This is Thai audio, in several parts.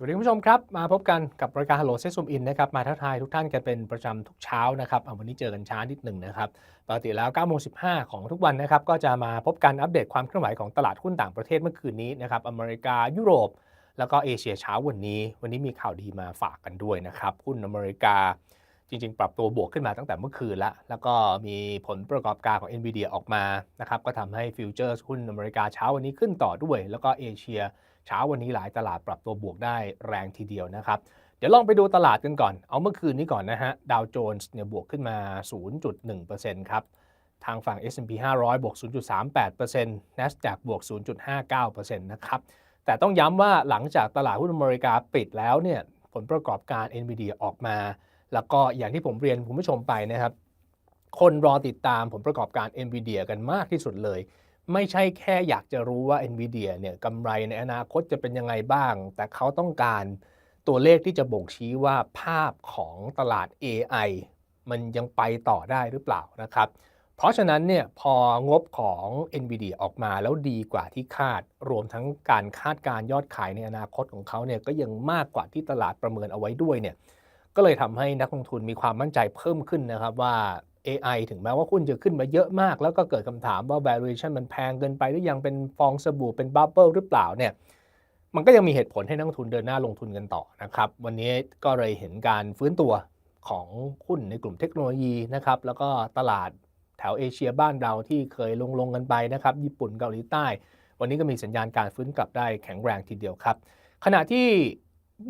สวัสดีคุณผู้ชมครับ มาพบกันกับรายการ Hello Set Zoom In นะครับมาทักทายทุกท่านกันเป็นประจำทุกเช้านะครับวันนี้เจอกันช้านิดหนึ่งนะครับปกติแล้ว9โมง15 ของทุกวันนะครับก็จะมาพบกันอัปเดตความเคลื่อนไหวของตลาดหุ้นต่างประเทศเมื่อคืนนี้นะครับอเมริกายุโรป แล้วก็เอเชียเช้าวันนี้ วันนี้มีข่าวดีมาฝากกันด้วยนะครับหุ้นอเมริกา จริงๆ ปรับตัวบวกขึ้นมาตั้งแต่เมื่อคืนแล้วแล้วก็มีผลประกอบการของ NVIDIA ออกมานะครับ ก็ทำให้ฟิวเจอร์หุ้นอเมริกาเช้าวันนี้ขึ้นต่อด้วย แล้วก็เอเชียเช้าวันนี้หลายตลาดปรับตัวบวกได้แรงทีเดียวนะครับ เดี๋ยวลองไปดูตลาดกันก่อน เอาเมื่อคืนนี้ก่อนนะฮะ ดาวโจนส์เนี่ยบวกขึ้นมา 0.1%ครับ ทางฝั่ง S&P 500 บวก 0.38% NASDAQ บวก 0.59%นะครับ แต่ต้องย้ำว่าหลังจากตลาดหุ้นอเมริกาปิดแล้วเนี่ย ผลประกอบการ NVIDIA ออกมา แล้วก็อย่างที่ผมเรียนคุณผู้ชมไปนะครับ คนรอติดตามผลประกอบการ NVIDIA กันมากที่สุดเลย ไม่ใช่แค่อยากจะรู้ว่า NVIDIA เนี่ยกำไรในอนาคตจะเป็นยังไงบ้าง แต่เขาต้องการตัวเลขที่จะบ่งชี้ว่าภาพของตลาด AI มันยังไปต่อได้หรือเปล่านะครับ เพราะฉะนั้นเนี่ยพองบของ NVIDIA ออกมาแล้วดีกว่าที่คาด รวมทั้งการคาดการยอดขายในอนาคตของเขาเนี่ยก็ยังมากกว่าที่ตลาดประเมินเอาไว้ด้วยเนี่ย ก็เลยทำให้นักลงทุนมีความมั่นใจเพิ่มขึ้นนะครับว่า AI ถึงแม้ว่าหุ้นจะขึ้นมาเยอะมาก แล้วก็เกิดคำถามว่า valuation มันแพงเกินไปหรือยังเป็นฟองสบู่เป็นบับเบิลหรือเปล่าเนี่ยมันก็ยังมีเหตุผลให้นักลงทุนเดินหน้าลงทุนกันต่อนะครับ วันนี้ก็เลยเห็นการฟื้นตัวของหุ้นในกลุ่มเทคโนโลยีนะครับแล้วก็ตลาดแถวเอเชียบ้านเราที่เคยลงลงกันไปนะครับ ญี่ปุ่นเกาหลีใต้ วันนี้ก็มีสัญญาณการฟื้นกลับได้แข็งแรงทีเดียวครับ ขณะที่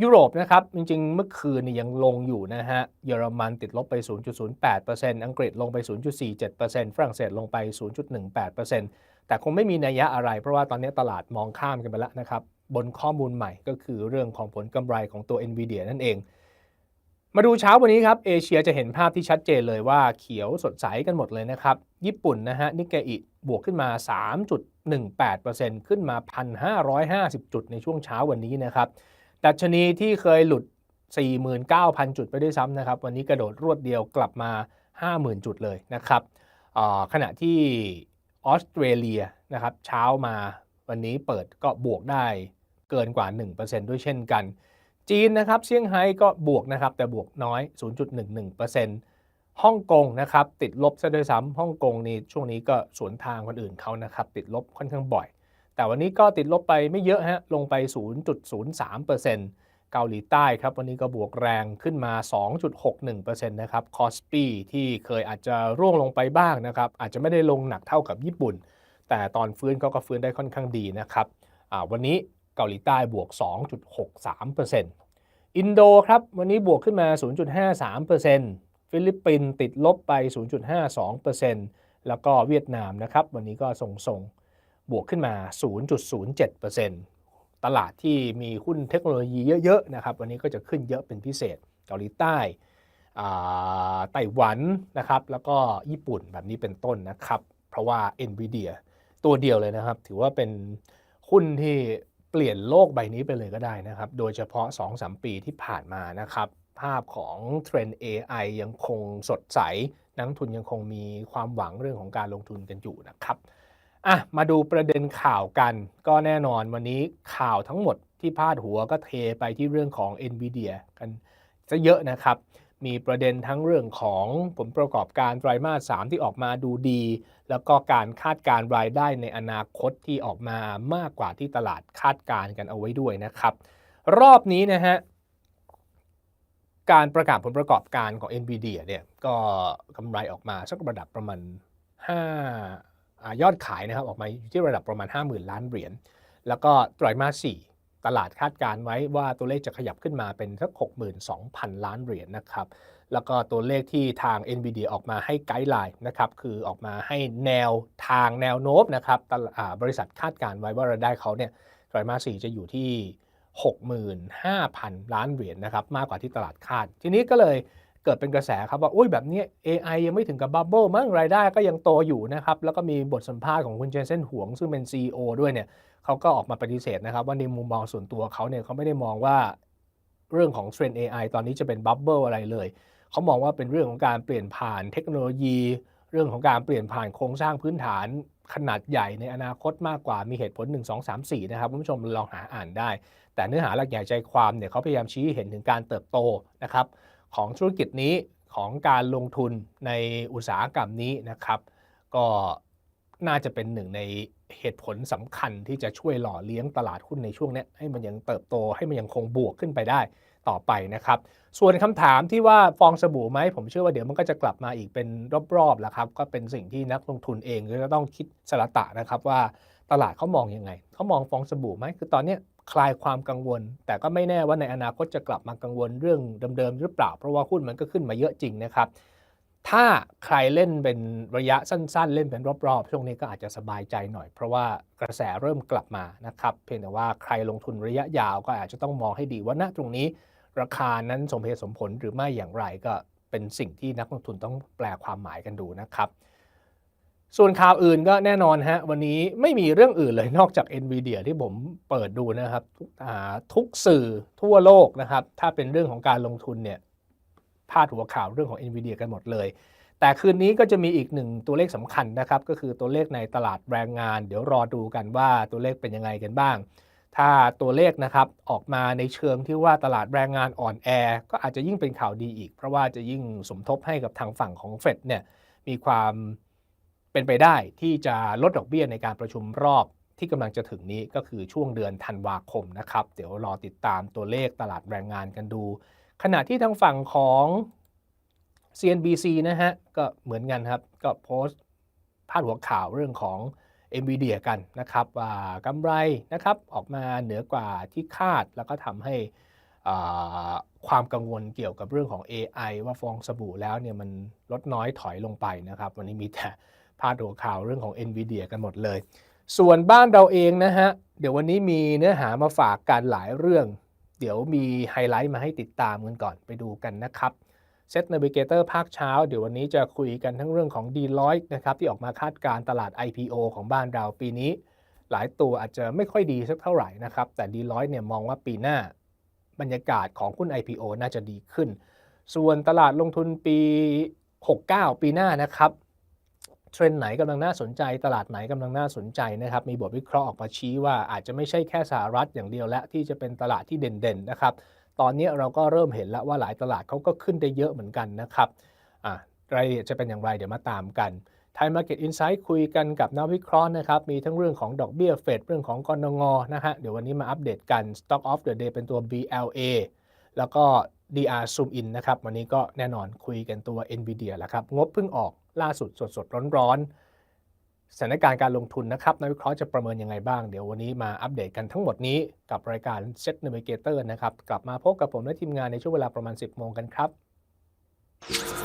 ยุโรปนะครับ จริงๆ เมื่อคืนนี่ยังลงอยู่นะฮะ เยอรมันติดลบไป 0.08%อังกฤษลงไป 0.47%ฝรั่งเศสลงไป 0.18%แต่คงไม่มีนัยยะอะไร เพราะว่าตอนนี้ตลาดมองข้ามกันไปแล้วนะครับ บนข้อมูลใหม่ก็คือเรื่องของผลกำไรของตัว NVIDIA นั่นเอง มาดูเช้าวันนี้ครับ เอเชียจะเห็นภาพที่ชัดเจนเลยว่าเขียวสดใสกันหมดเลยนะครับ ญี่ปุ่นนะฮะ นิกเกอิบวกขึ้นมา 3.18%ขึ้นมา 1,550 จุดในช่วงเช้าวันนี้นะครับ ดัชนีที่เคยหลุด 49,000 จุดไปด้วยซ้ำนะครับ วันนี้กระโดดรวดเดียวกลับมา 50,000 จุดเลยนะครับขณะที่ออสเตรเลียนะครับเช้ามาวันนี้เปิดก็บวกได้เกินกว่า 1%ด้วยเช่นกัน จีนนะครับเซี่ยงไฮ้ก็บวกนะครับแต่บวกน้อย 0.11%ฮ่องกงนะครับติดลบซะด้วยซ้ำฮ่องกงนี่ช่วงนี้ก็สวนทางคนอื่นเขานะครับติดลบค่อนข้างบ่อย แต่วันนี้ก็ติดลบไปไม่เยอะฮะลงไป 0.03%เกาหลีใต้ครับ วันนี้ก็บวกแรงขึ้นมา 2.61%นะครับคอสปีที่เคยอาจจะร่วงลงไปบ้างนะครับ อาจจะไม่ได้ลงหนักเท่ากับญี่ปุ่น แต่ตอนฟื้นเขาก็ฟื้นได้ค่อนข้างดีนะครับวันนี้เกาหลีใต้บวก 2.63%อินโดครับ วันนี้บวกขึ้นมา 0.53%ฟิลิปปินส์ติดลบไป 0.52%แล้วก็เวียดนามนะครับ วันนี้ก็ทรงๆ บวกขึ้นมา 0.07%ตลาดที่มีหุ้นเทคโนโลยีเยอะๆนะครับวันนี้ก็จะขึ้นเยอะเป็นพิเศษเกาหลีใต้ไต้หวันนะครับแล้วก็ญี่ปุ่นแบบนี้เป็นต้นนะครับ เพราะว่า NVIDIA ตัวเดียวเลยนะครับ ถือว่าเป็นหุ้นที่เปลี่ยนโลกใบนี้ไปเลยก็ได้นะครับ โดยเฉพาะ 2-3 ปีที่ผ่านมานะครับ ภาพของเทรนด์ AI ยังคงสดใส นักทุนยังคงมีความหวังเรื่องของการลงทุนกันอยู่นะครับ อะมาดูประเด็นข่าวกัน ก็แน่นอนวันนี้ข่าวทั้งหมดที่พาดหัวก็เทไปที่เรื่องของ NVIDIA กันซะเยอะนะครับ มีประเด็นทั้งเรื่องของผลประกอบการไตรมาส 3 ที่ออกมาดูดี แล้วก็การคาดการรายได้ในอนาคตที่ออกมามากกว่าที่ตลาดคาดการกันเอาไว้ด้วยนะครับ รอบนี้นะฮะการประกาศผลประกอบการของ NVIDIA เนี่ยก็กำไรออกมาสักระดับประมาณ 5 ยอดขายนะครับออกมาอยู่ที่ระดับประมาณ 50,000 ล้านเหรียญ แล้วก็ไตรมาส 4 ตลาดคาดการไว้ว่าตัวเลขจะขยับขึ้นมาเป็นสัก62,000 ล้านเหรียญนะครับ แล้วก็ตัวเลขที่ทาง NVIDIA ออกมาให้ไกด์ไลน์นะครับคือออกมาให้แนวทางแนวโน้มนะครับบริษัทคาดการไว้ว่ารายได้เขาเนี่ยไตรมาส 4 จะอยู่ที่ 65,000 ล้านเหรียญนะครับมากกว่าที่ตลาดคาด ทีนี้ก็เลย เกิดเป็นกระแสครับว่าอุ้ยแบบนี้ AI ยังไม่ถึงกับบับเบิลมั้งรายได้ก็ยังโตอยู่นะครับ แล้วก็มีบทสัมภาษณ์ของคุณเจนเซนหวง ซึ่งเป็น CEO ด้วยเนี่ยเขาก็ออกมาปฏิเสธนะครับ ว่าในมุมมองส่วนตัวเขาเนี่ยเขาไม่ได้มองว่าเรื่องของเทรนด์ AI ตอนนี้จะเป็นบับเบิลอะไรเลย เขามองว่าเป็นเรื่องของการเปลี่ยนผ่านเทคโนโลยี เรื่องของการเปลี่ยนผ่านโครงสร้างพื้นฐานขนาดใหญ่ในอนาคตมากกว่ามีเหตุผล 1 2 3 4 นะครับคุณผู้ชมลองหาอ่านได้ แต่เนื้อหาหลักใหญ่ใจความเนี่ยเขาพยายามชี้ให้เห็นถึงการเติบโตนะครับ ของธุรกิจนี้ของการลงทุนในอุตสาหกรรมนี้นะครับ ก็น่าจะเป็นหนึ่งในเหตุผลสำคัญที่จะช่วยหล่อเลี้ยงตลาดหุ้นในช่วงนี้ให้มันยังเติบโตให้มันยังคงบวกขึ้นไปได้ต่อไปนะครับ ส่วนคำถามที่ว่าฟองสบู่ไหมผมเชื่อว่าเดี๋ยวมันก็จะกลับมาอีกเป็นรอบๆแหละครับ ก็เป็นสิ่งที่นักลงทุนเองก็ต้องคิดสละตะนะครับว่าตลาดเขามองยังไงเขามองฟองสบู่ไหมคือตอนเนี้ย คลายความกังวล แต่ก็ไม่แน่ว่าในอนาคตจะกลับมากังวลเรื่องเดิมๆหรือเปล่า เพราะว่าหุ้นมันก็ขึ้นมาเยอะจริงนะครับถ้าใครเล่นเป็นระยะสั้น ๆ เล่นเป็นรอบๆ ช่วงนี้ก็อาจจะสบายใจหน่อย เพราะว่ากระแสเริ่มกลับมานะครับ เพียงแต่ว่าใครลงทุนระยะยาวก็อาจจะต้องมองให้ดีว่าณตรงนี้ ราคานั้นสมเหตุสมผลหรือไม่อย่างไรก็เป็นสิ่งที่นักลงทุนต้องแปลความหมายกันดูนะครับ ส่วนข่าวอื่นก็แน่นอนฮะวันนี้ไม่มีเรื่องอื่นเลยนอกจาก NVIDIA ที่ผมเปิดดูนะครับทุกทุกสื่อทั่วโลกนะครับ ถ้าเป็นเรื่องของการลงทุนเนี่ยพาดหัวข่าวเรื่องของ NVIDIA กันหมดเลย แต่คืนนี้ก็จะมีอีกหนึ่งตัวเลขสำคัญนะครับ ก็คือตัวเลขในตลาดแรงงาน เดี๋ยวรอดูกันว่าตัวเลขเป็นยังไงกันบ้าง ถ้าตัวเลขนะครับออกมาในเชิงที่ว่าตลาดแรงงานอ่อนแอ ก็อาจจะยิ่งเป็นข่าวดีอีก เพราะว่าจะยิ่งสมทบให้กับทางฝั่งของเฟดเนี่ยมีความ เป็นไปได้ที่จะลดดอกเบี้ยในการประชุมรอบที่กำลังจะถึงนี้ก็คือช่วงเดือนธันวาคมนะครับ เดี๋ยวรอติดตามตัวเลขตลาดแรงงานกันดู ขณะที่ทางฝั่งของ CNBC นะฮะ ก็เหมือนกันครับ ก็โพสต์พาดหัวข่าวเรื่องของ NVIDIA กันนะครับ ว่ากำไรนะครับออกมาเหนือกว่าที่คาดแล้วก็ทำให้ความกังวลเกี่ยวกับเรื่องของ AI ว่าฟองสบู่แล้วเนี่ยมันลดน้อยถอยลงไปนะครับ วันนี้มีแต่ พาดหัวข่าวเรื่องของ NVIDIA กันหมดเลย ส่วนบ้านเราเองนะฮะ เดี๋ยววันนี้มีเนื้อหามาฝากกันหลายเรื่อง เดี๋ยวมีไฮไลท์มาให้ติดตามกันก่อนไปดูกันนะครับเซต Navigator ภาคเช้า เดี๋ยววันนี้จะคุยกันทั้งเรื่องของ d e l o i t นะครับที่ออกมาคาดการตลาด IPO ของบ้านเราปีนี้ หลายตัวอาจจะไม่ค่อยดีสักเท่าไหร่นะครับ แต่ d e l o i t เนี่ยมองว่าปีหน้า บรรยากาศของหุ้น IPO น่าจะดีขึ้น ส่วนตลาดลงทุนปี 69 ปีหน้านะครับ เทรนไหนกำลังน่าสนใจ ตลาดไหนกำลังน่าสนใจนะครับ มีบทวิเคราะห์ออกมาชี้ว่าอาจจะไม่ใช่แค่สหรัฐอย่างเดียวและที่จะเป็นตลาดที่เด่นๆนะครับ ตอนนี้เราก็เริ่มเห็นแล้วว่าหลายตลาดเขาก็ขึ้นได้เยอะเหมือนกันนะครับอะรายละเอียดจะเป็นอย่างไรเดี๋ยวมาตามกัน Thai Market Insight คุยกันกับนักวิเคราะห์นะครับ มีทั้งเรื่องของดอกเบี้ยเฟดเรื่องของกรงงนะฮะ เดี๋ยววันนี้มาอัปเดตกัน Stock of the Day เป็นตัว BLA แล้วก็ DR Zoom In นะครับ วันนี้ก็แน่นอนคุยกันตัว NVIDIA แหละครับ งบเพิ่งออกล่าสุดสดๆร้อนๆสถานการณ์การลงทุนนะครับนักวิเคราะห์จะประเมินยังไงบ้าง เดี๋ยววันนี้มาอัปเดตกันทั้งหมดนี้กับรายการ Set Navigator นะครับ กลับมาพบกับผมและทีมงานในช่วงเวลาประมาณ 10 โมงกันครับ